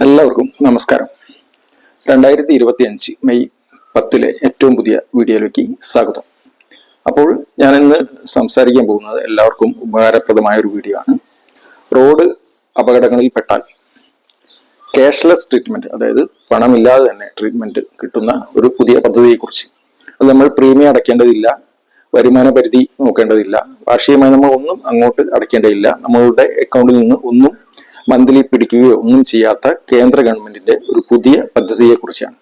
എല്ലാവർക്കും നമസ്കാരം. രണ്ടായിരത്തി ഇരുപത്തി അഞ്ച് മെയ് പത്തിലെ ഏറ്റവും പുതിയ വീഡിയോയിലേക്ക് സ്വാഗതം. അപ്പോൾ ഞാൻ ഇന്ന് സംസാരിക്കാൻ പോകുന്നത് എല്ലാവർക്കും ഉപകാരപ്രദമായ ഒരു വീഡിയോ ആണ്. റോഡ് അപകടങ്ങളിൽ പെട്ടാൽ ക്യാഷ്ലെസ് ട്രീറ്റ്മെന്റ് അതായത് പണമില്ലാതെ തന്നെ ട്രീറ്റ്മെന്റ് കിട്ടുന്ന ഒരു പുതിയ പദ്ധതിയെക്കുറിച്ച്. അത് നമ്മൾ പ്രീമിയം അടയ്ക്കേണ്ടതില്ല വരുമാന പരിധി നോക്കേണ്ടതില്ല വാർഷികമായി നമ്മൾ ഒന്നും അങ്ങോട്ട് അടയ്ക്കേണ്ടതില്ല നമ്മളുടെ അക്കൗണ്ടിൽ നിന്ന് ഒന്നും മന്ത്ലി പിടിക്കുകയോ ഒന്നും ചെയ്യാത്ത കേന്ദ്ര ഗവൺമെന്റിന്റെ ഒരു പുതിയ പദ്ധതിയെ കുറിച്ചാണ്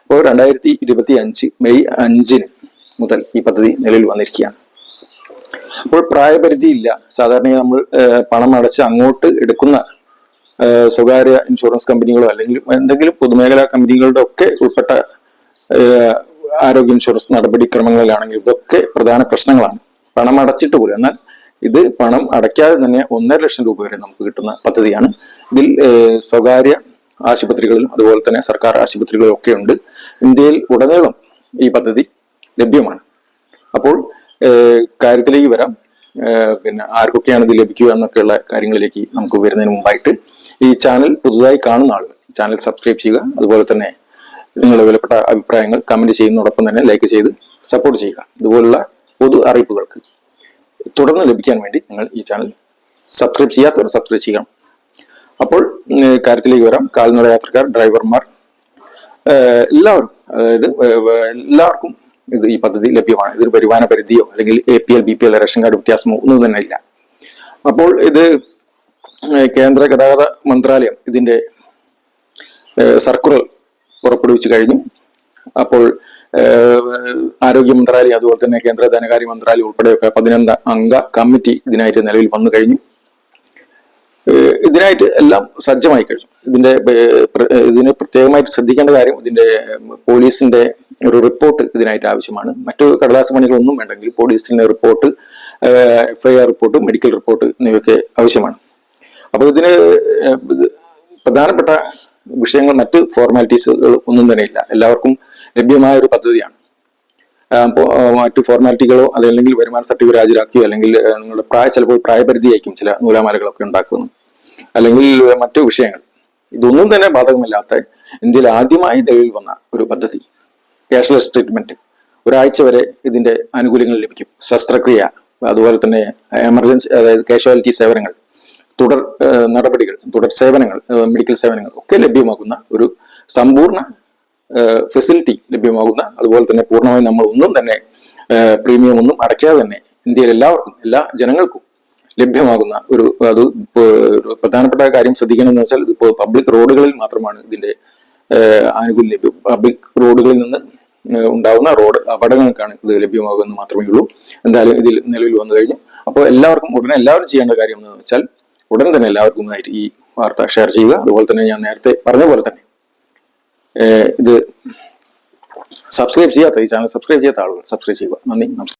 അപ്പോൾ രണ്ടായിരത്തി ഇരുപത്തി അഞ്ച് മെയ് അഞ്ചിന് മുതൽ ഈ പദ്ധതി നിലവിൽ വന്നിരിക്കുകയാണ്. അപ്പോൾ പ്രായപരിധി ഇല്ല സാധാരണ നമ്മൾ പണം അടച്ച് അങ്ങോട്ട് എടുക്കുന്ന സ്വകാര്യ ഇൻഷുറൻസ് കമ്പനികളോ അല്ലെങ്കിൽ എന്തെങ്കിലും പൊതുമേഖലാ കമ്പനികളുടെ ഒക്കെ ഉൾപ്പെട്ട ആരോഗ്യ ഇൻഷുറൻസ് നടപടിക്രമങ്ങളിലാണെങ്കിൽ ഇതൊക്കെ പ്രധാന പ്രശ്നങ്ങളാണ്. പണം അടച്ചിട്ട് പോലും എന്നാൽ ഇത് പണം അടയ്ക്കാതെ തന്നെ ഒന്നര ലക്ഷം രൂപ വരെ നമുക്ക് കിട്ടുന്ന പദ്ധതിയാണ്. ഇതിൽ സ്വകാര്യ ആശുപത്രികളിലും അതുപോലെ തന്നെ സർക്കാർ ആശുപത്രികളിലും ഒക്കെ ഉണ്ട്. ഇന്ത്യയിൽ ഉടനീളം ഈ പദ്ധതി ലഭ്യമാണ്. അപ്പോൾ കാര്യത്തിലേക്ക് വരാം. പിന്നെ ആർക്കൊക്കെയാണ് ഇത് ലഭിക്കുക എന്നൊക്കെയുള്ള കാര്യങ്ങളിലേക്ക് നമുക്ക് വരുന്നതിന് മുമ്പായിട്ട് ഈ ചാനൽ പുതുതായി കാണുന്ന ആളുകൾ ചാനൽ സബ്സ്ക്രൈബ് ചെയ്യുക. അതുപോലെ തന്നെ നിങ്ങളുടെ വിലപ്പെട്ട അഭിപ്രായങ്ങൾ കമന്റ് ചെയ്യുന്നതോടൊപ്പം തന്നെ ലൈക്ക് ചെയ്ത് സപ്പോർട്ട് ചെയ്യുക. ഇതുപോലുള്ള പൊതു അറിയിപ്പുകൾക്ക് തുടർന്ന് ലഭിക്കാൻ വേണ്ടി നിങ്ങൾ ഈ ചാനൽ സബ്സ്ക്രൈബ് ചെയ്യാത്തവർ സബ്സ്ക്രൈബ് ചെയ്യണം അപ്പോൾ കാര്യത്തിലേക്ക് വരാം. കാൽനട യാത്രക്കാർ ഡ്രൈവർമാർ എല്ലാവരും അതായത് എല്ലാവർക്കും ഇത് ഈ പദ്ധതി ലഭ്യമാണ്. ഇതൊരു വരുമാന പരിധിയോ അല്ലെങ്കിൽ A P L B P L ration card വ്യത്യാസമോ ഒന്നും തന്നെ ഇല്ല. അപ്പോൾ ഇത് കേന്ദ്ര ഗതാഗത മന്ത്രാലയം ഇതിന്റെ സർക്കുലർ പുറപ്പെടുവിച്ചു കഴിഞ്ഞു. അപ്പോൾ ആരോഗ്യ മന്ത്രാലയം അതുപോലെ തന്നെ കേന്ദ്ര ധനകാര്യ മന്ത്രാലയം ഉൾപ്പെടെയൊക്കെ പതിനൊന്ന് അംഗ കമ്മിറ്റി ഇതിനായിട്ട് നിലവിൽ വന്നു കഴിഞ്ഞു. ഇതിനായിട്ട് എല്ലാം സജ്ജമായി കഴിഞ്ഞു. ഇതിന്റെ ഇതിന് പ്രത്യേകമായിട്ട് ശ്രദ്ധിക്കേണ്ട കാര്യം ഇതിന്റെ പോലീസിന്റെ ഒരു റിപ്പോർട്ട് ഇതിനായിട്ട് ആവശ്യമാണ്. മറ്റു കടലാസ പണികളൊന്നും വേണ്ടെങ്കിൽ പോലീസിന്റെ report FIR report medical report എന്നിവയൊക്കെ ആവശ്യമാണ്. അപ്പോൾ ഇതിന് പ്രധാനപ്പെട്ട വിഷയങ്ങൾ മറ്റ് ഫോർമാലിറ്റീസുകൾ ഒന്നും തന്നെ ഇല്ല എല്ലാവർക്കും ലഭ്യമായ ഒരു പദ്ധതിയാണ്. മറ്റു ഫോർമാലിറ്റികളോ അതല്ലെങ്കിൽ വരുമാന സർട്ടിഫിക്കറ്റ് ഹാജരാക്കിയോ അല്ലെങ്കിൽ നിങ്ങളുടെ പ്രായ ചിലപ്പോൾ പ്രായപരിധിയായിരിക്കും ചില നൂലാമാലകളൊക്കെ ഉണ്ടാക്കുന്നത്. അല്ലെങ്കിൽ മറ്റു വിഷയങ്ങൾ. ഇതൊന്നും തന്നെ ബാധകമില്ലാത്ത ഇന്ത്യയിൽ ആദ്യമായി നിലവിൽ വന്ന ഒരു പദ്ധതി. ക്യാഷ്ലെസ് ട്രീറ്റ്മെന്റ് ഒരാഴ്ച വരെ ഇതിന്റെ ആനുകൂല്യങ്ങൾ ലഭിക്കും. ശസ്ത്രക്രിയ അതുപോലെ തന്നെ എമർജൻസി അതായത് കാഷ്വാലിറ്റി സേവനങ്ങൾ തുടർ നടപടികൾ തുടർ സേവനങ്ങൾ മെഡിക്കൽ സേവനങ്ങൾ ഒക്കെ ലഭ്യമാക്കുന്ന ഒരു സമ്പൂർണ ഫെസിലിറ്റി ലഭ്യമാകുന്ന അതുപോലെ തന്നെ പൂർണമായും നമ്മൾ ഒന്നും തന്നെ പ്രീമിയം ഒന്നും അടയ്ക്കാതെ തന്നെ ഇന്ത്യയിൽ എല്ലാവർക്കും എല്ലാ ജനങ്ങൾക്കും ലഭ്യമാകുന്ന ഒരു അത് പ്രധാനപ്പെട്ട കാര്യം ശ്രദ്ധിക്കണമെന്ന് വെച്ചാൽ ഇപ്പോൾ പബ്ലിക് റോഡുകളിൽ മാത്രമാണ് ഇതിന്റെ ആനുകൂല്യം ലഭ്യം പബ്ലിക് റോഡുകളിൽ നിന്ന് ഉണ്ടാകുന്ന റോഡ് അപകടങ്ങൾക്കാണ് ഇത് ലഭ്യമാകുമെന്ന് മാത്രമേ ഉള്ളൂ. എന്തായാലും ഇതിൽ നിലവിൽ വന്നു കഴിഞ്ഞു. അപ്പോൾ എല്ലാവർക്കും ഉടനെ എല്ലാവരും ചെയ്യേണ്ട കാര്യം എന്ന് വെച്ചാൽ ഉടൻ തന്നെ എല്ലാവർക്കും ഈ വാർത്ത ഷെയർ ചെയ്യുക. അതുപോലെ തന്നെ ഞാൻ നേരത്തെ പറഞ്ഞ പോലെ തന്നെ ഇത് സബ്സ്ക്രൈബ് ചെയ്യാത്ത ഈ ചാനൽ. സബ്സ്ക്രൈബ് ചെയ്യാത്ത ആളുകൾ സബ്സ്ക്രൈബ് ചെയ്യുക. നന്ദി നമസ്കാരം.